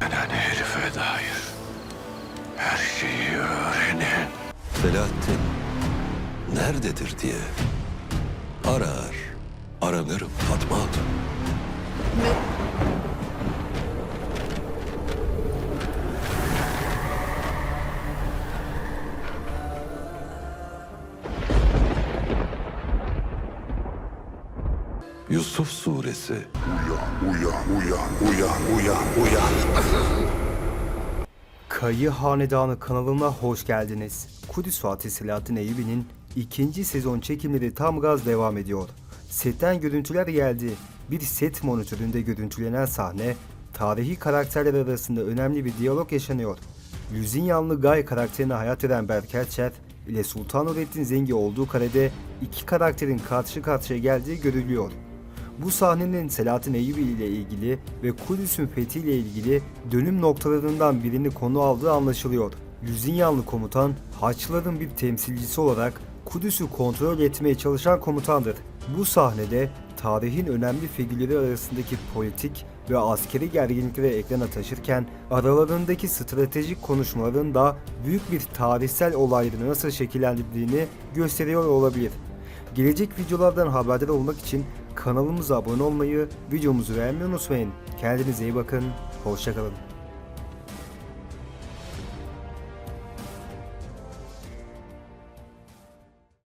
Denen herife dair her şeyi öğrenin. Selahattin nerededir diye arar, aranırım Fatma Hatun. Yusuf Suresi Uyan, uyan, uyan, uyan, uyan, uyan. Kayı Hanedanı kanalına hoş geldiniz. Kudüs Fatih Selahattin Eyyubi'nin ikinci sezon çekimleri tam gaz devam ediyor. Setten görüntüler geldi. Bir set monitöründe görüntülenen sahne, tarihi karakterler arasında önemli bir diyalog yaşanıyor. Lüzinyanlı Gay karakterine hayat veren Berker Çer ile Sultan Nurettin Zengi olduğu karede iki karakterin karşı karşıya geldiği görülüyor. Bu sahnenin Selahattin Eyyubi ile ilgili ve Kudüs'ün fethiyle ilgili dönüm noktalarından birini konu aldığı anlaşılıyor. Lüzinyanlı komutan, Haçlıların bir temsilcisi olarak Kudüs'ü kontrol etmeye çalışan komutandır. Bu sahnede tarihin önemli figürleri arasındaki politik ve askeri gerginlikleri ekrana taşırken aralarındaki stratejik konuşmaların da büyük bir tarihsel olayları nasıl şekillendirdiğini gösteriyor olabilir. Gelecek videolardan haberdar olmak için kanalımıza abone olmayı, videomuzu beğenmeyi unutmayın. Kendinize iyi bakın, hoşçakalın.